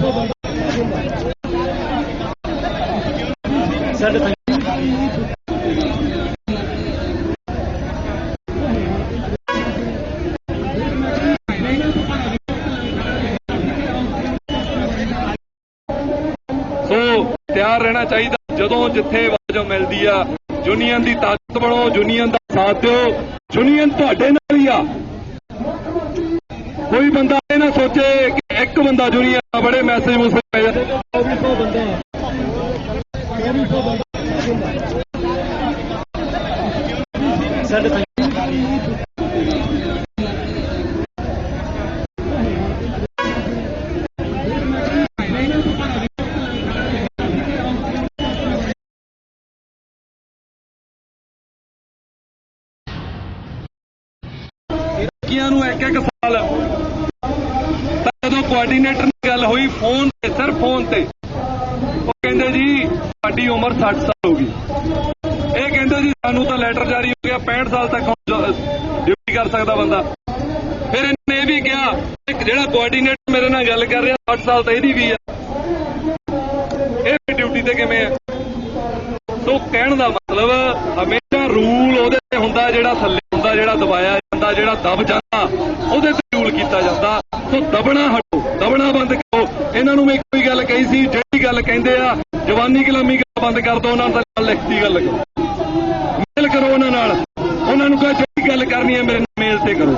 ਸੋ ਤਿਆਰ ਰਹਿਣਾ ਚਾਹੀਦਾ, ਜਦੋਂ ਜਿੱਥੇ ਵਜੋਂ ਮਿਲਦੀ ਆ, ਯੂਨੀਅਨ ਦੀ ਤਾਕਤ ਬਣੋ, ਯੂਨੀਅਨ ਦਾ ਸਾਥ ਦਿਓ, ਯੂਨੀਅਨ ਤੁਹਾਡੇ ਨਾਲ ਹੀ ਆ। ਕੋਈ ਬੰਦਾ ਇਹ ਨਾ ਸੋਚੇ ਕਿ ਇੱਕ ਬੰਦਾ ਯੂਨੀਅਨ ਨਾਲ ਬੜੇ ਮੈਸੇਜ ਲੜਕੀਆਂ ਨੂੰ ਇੱਕ ਇੱਕ ਸਾਲ। ਤਾਂ ਜਦੋਂ ਕੋਆਰਡੀਨੇਟਰ ਨਾਲ ਗੱਲ ਹੋਈ ਫੋਨ ਤੇ, ਸਿਰਫ ਫੋਨ ਤੇ। ਉਹ ਕਹਿੰਦੇ ਜੀ ਸਾਡੀ ਉਮਰ 60 ਸਾਲ ਹੋ ਗਈ। ਇਹ ਕਹਿੰਦੇ ਜੀ, ਸਾਨੂੰ ਤਾਂ ਲੈਟਰ ਜਾਰੀ ਹੋ ਗਿਆ 65 ਸਾਲ ਤੱਕ ਡਿਊਟੀ ਕਰ ਸਕਦਾ ਬੰਦਾ। ਫਿਰ ਇਹਨੇ ਇਹ ਵੀ ਕਿਹਾ ਕਿ ਜਿਹੜਾ ਕੋਆਰਡੀਨੇਟਰ ਮੇਰੇ ਨਾਲ ਗੱਲ ਕਰ ਰਿਹਾ 60 ਸਾਲ ਤਾਂ ਇਹਦੀ ਵੀ ਆ। ਇਹ ਡਿਊਟੀ ਤੇ ਕਿਵੇਂ ਆ? ਸੋ ਕਹਿਣ ਦਾ ਮਤਲਬ, ਹਮੇਸ਼ਾ ਰੂਲ ਉਹਦੇ ਤੇ ਹੁੰਦਾ ਜਿਹੜਾ ਥੱਲੇ ਹੁੰਦਾ, ਜਿਹੜਾ ਦਬਾਇਆ ਜਾਂਦਾ, ਜਿਹੜਾ ਦਬ ਜਾਂਦਾ ਉਹਦੇ ਤੇ ਰੂਲ ਕੀਤਾ ਜਾਂਦਾ ਸੋ ਦਬਣਾ ਹਟੋ, ਦਬਣਾ ਬੰਦ ਕਰੋ। ਇਹਨਾਂ ਨੂੰ ਮੈਂ ਕੋਈ ਗੱਲ ਕਹੀ ਸੀ, ਜਿਹੜੀ ਗੱਲ ਕਹਿੰਦੇ ਆ, ਜਵਾਨੀ ਗੁਲਾਮੀ ਬੰਦ ਕਰ ਦੋ, ਉਹਨਾਂ ਨਾਲ ਲਿਖਤੀ ਗੱਲ ਕਰੋ। ਮੇਲ ਕਰੋ ਉਹਨਾਂ ਨਾਲ। ਉਹਨਾਂ ਨੂੰ ਕਹੋ, ਜਿਹੜੀ ਗੱਲ ਕਰਨੀ ਹੈ, ਮੇਰੇ ਨਾਲ ਮੇਲ ਤੇ ਕਰੋ।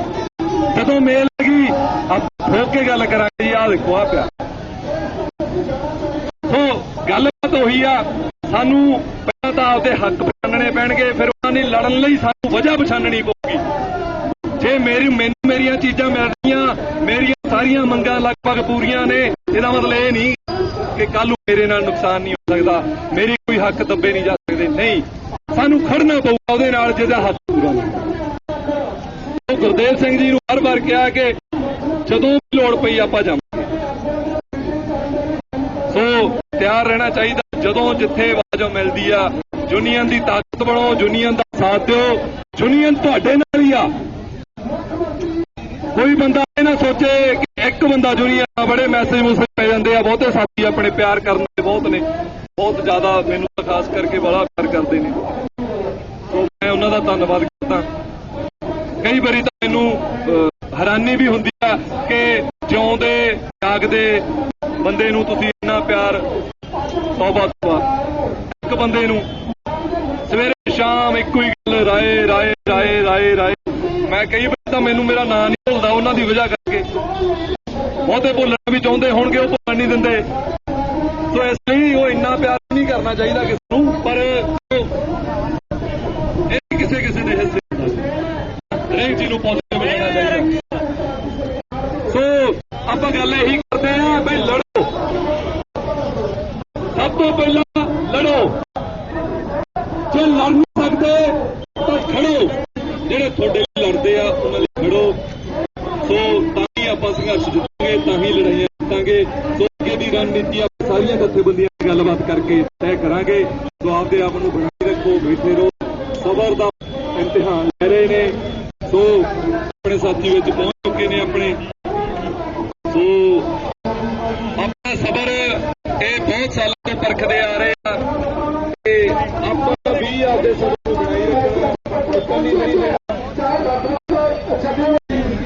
ਜਦੋਂ ਮੇਲ ਲੱਗੀ, ਆਪ ਠੋਕ ਕੇ ਗੱਲ ਕਰਾਂਗੇ ਜੀ ਆਹ ਦੇਖੋ ਆ ਪਿਆ ਸੋ ਗੱਲਬਾਤ ਉਹੀ ਆ, ਸਾਨੂੰ ਪਹਿਲਾਂ ਤਾਂ ਆਪਦੇ ਹੱਕ ਪਛਾਣਨੇ ਪੈਣਗੇ, ਫਿਰ ਉਹਨਾਂ ਨੇ ਲੜਨ ਲਈ ਸਾਨੂੰ ਵਜ੍ਹਾ ਪਛਾਣਨੀ ਪਊਗੀ। ਜੇ ਮੇਰੀ, ਮੈਨੂੰ ਮੇਰੀਆਂ ਚੀਜ਼ਾਂ ਮਿਲ ਰਹੀਆਂ ਮੇਰੀਆਂ ਸਾਰੀਆਂ ਮੰਗਾਂ ਲਗਭਗ ਪੂਰੀਆਂ ਨੇ ਇਹਦਾ ਮਤਲਬ ਇਹ ਨਹੀਂ ਕਿ ਕੱਲ ਨੂੰ ਮੇਰੇ ਨਾਲ ਨੁਕਸਾਨ ਨਹੀਂ ਹੋ ਸਕਦਾ। ਮੇਰੀ ਕੋਈ ਹੱਕ ਦੱਬੇ ਨਹੀਂ ਜਾ ਸਕਦੇ। ਨਹੀਂ, ਸਾਨੂੰ ਖੜਨਾ ਪਊਗਾ ਉਹਦੇ ਨਾਲ ਜਿਹਦਾ ਹੱਕ ਪੂਰਾ ਉਹ ਗੁਰਦੇਵ ਸਿੰਘ ਜੀ ਨੂੰ ਹਰ ਵਾਰ ਕਿਹਾ ਕਿ ਜਦੋਂ ਵੀ ਲੋੜ ਪਈ ਆਪਾਂ ਜਾਵਾਂਗੇ। ਸੋ ਤਿਆਰ ਰਹਿਣਾ ਚਾਹੀਦਾ। ਜਦੋਂ ਜਿੱਥੇ ਆਵਾਜ਼ ਮਿਲਦੀ ਆ, ਯੂਨੀਅਨ ਦੀ ਤਾਕਤ ਬਣੋ, ਯੂਨੀਅਨ ਦਾ ਸਾਥ ਦਿਓ। ਯੂਨੀਅਨ ਤੁਹਾਡੇ ਨਾਲ ਹੀ ਆ। ਕੋਈ ਬੰਦਾ ਇਹ ਨਾ ਸੋਚੇ ਕਿ ਇੱਕ ਬੰਦਾ ਯੂਨੀਅਨ ਬੜੇ ਮੈਸੇਜ ਮੁਸੇਜ ਪੈ ਜਾਂਦੇ ਆ, ਬਹੁਤੇ ਸਾਥੀ ਆਪਣੇ ਪਿਆਰ ਕਰਨ ਜ਼ਿਆਦਾ ਮੈਨੂੰ ਤਾਂ ਖਾਸ ਕਰਕੇ ਬੜਾ ਪਿਆਰ ਕਰਦੇ ਨੇ। ਸੋ ਮੈਂ ਉਹਨਾਂ ਦਾ ਧੰਨਵਾਦ ਕਰਦਾ। ਕਈ ਵਾਰੀ ਤਾਂ ਮੈਨੂੰ ਹੈਰਾਨੀ ਵੀ ਹੁੰਦੀ ਆ ਕਿ ਜਿਉਂਦੇ, ਜਾਗਦੇ ਬੰਦੇ ਨੂੰ ਤੁਸੀਂ ਇੰਨਾ ਪਿਆਰ ਤੌਬਾ ਤੌਬਾ ਇੱਕ ਬੰਦੇ ਨੂੰ ਸਵੇਰੇ ਸ਼ਾਮ ਇੱਕੋ ਹੀ ਗੱਲ, ਰਾਏ ਰਾਏ ਰਾਏ ਰਾਏ ਰਾਏ। ਮੈਂ ਕਈ ਵਾਰ ਤਾਂ ਮੈਨੂੰ ਮੇਰਾ ਨਾਂ ਨਹੀਂ ਭੁੱਲਦਾ, ਉਹਨਾਂ ਦੀ ਵਜ੍ਹਾ ਕਰਕੇ। ਬਹੁਤੇ ਭੁੱਲਣਾ ਵੀ ਚਾਹੁੰਦੇ ਹੋਣਗੇ, ਉਹ ਭੁੱਲਣ ਨਹੀਂ ਦਿੰਦੇ। ਕਰਨਾ ਚਾਹੀਦਾ ਕਿਸੇ ਨੂੰ, ਪਰ ਇਹ ਕਿਸੇ ਕਿਸੇ ਦੇ ਹਿੱਸੇ ਹਰੇਕ ਚੀਜ਼ ਨੂੰ ਪੋਜ਼ਿਟਿਵ ਲੈਣਾ ਚਾਹੀਦਾ ਸੋ ਆਪਾਂ ਗੱਲ ਇਹੀ ਕਰਦੇ ਆ ਬਈ ਲੜੋ। ਸਭ ਤੋਂ ਪਹਿਲਾਂ ਲੜੋ। ਜੇ ਲੜ ਨਹੀਂ ਸਕਦੇ ਤਾਂ ਖੜੋ। ਜਿਹੜੇ ਤੁਹਾਡੇ ਲਈ ਲੜਦੇ ਆ, ਉਹਨਾਂ ਲਈ ਖੜੋ। ਸੋ ਤਾਂ ਹੀ ਆਪਾਂ ਸੰਘਰਸ਼ ਜਿੱਤਾਂਗੇ, ਤਾਂ ਹੀ ਲੜਾਈਆਂ ਜਿੱਤਾਂਗੇ। ਸੋ ਅੱਗੇ ਦੀ ਰਣਨੀਤੀ ਆ, ਸਾਰੀਆਂ ਜਥੇਬੰਦੀਆਂ ਨਾਲ ਗੱਲਬਾਤ ਕਰਕੇ ਤੈਅ ਕਰਾਂਗੇ ਸੋ ਆਪਦੇ ਆਪ ਨੂੰ ਬਣਾਈ ਰੱਖੋ ਬੈਠੇ ਰਹੋ ਸਬਰ ਦਾ ਇਮਤਿਹਾਨ ਲੈ ਰਹੇ ਨੇ ਸੋ ਆਪਣੇ ਸਾਥੀ ਵਿੱਚ ਪਹੁੰਚ ਚੁੱਕੇ ਨੇ ਆਪਣੇ। ਸੋ ਆਪਣਾ ਸਬਰ ਇਹ ਬਹੁਤ ਸਾਲਾਂ ਤੋਂ ਪਰਖਦੇ ਆ ਰਹੇ ਆ ਤੇ ਆਪਾਂ ਵੀ ਆਪਦੇ ਸਬਰ ਨੂੰ ਬਣਾਈ ਰੱਖਣਾ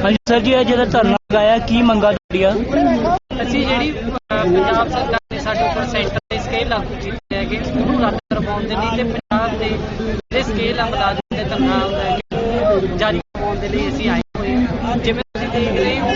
ਹਾਂਜੀ ਸਰ ਜੀ ਇਹ ਜਿਹੜਾ ਧਰਨਾ ਲਗਾਇਆ ਕੀ ਮੰਗਾ ਤੁਹਾਡੀਆਂ? ਅਸੀਂ ਜਿਹੜੀ ਪੰਜਾਬ ਸਰਕਾਰ ਨੇ ਸਾਡੇ ਉੱਪਰ ਸੈਂਟਰ ਦੇ ਸਕੇਲ ਲਾਗੂ ਕੀਤੇ ਹੈਗੇ ਉਹਨੂੰ ਰੱਦ ਕਰਵਾਉਣ ਦੇ ਲਈ ਤੇ ਪੰਜਾਬ ਦੇ ਜਿਹੜੇ ਸਕੇਲ ਆ ਮੁਲਾਜ਼ਮ ਦੇ ਤਨਖਾਹ ਹੈਗੇ ਜਾਰੀ ਕਰਵਾਉਣ ਦੇ ਲਈ ਅਸੀਂ ਆਏ ਹੋਏ ਹਾਂ। ਜਿਵੇਂ ਤੁਸੀਂ ਦੇਖ ਰਹੇ ਹੋ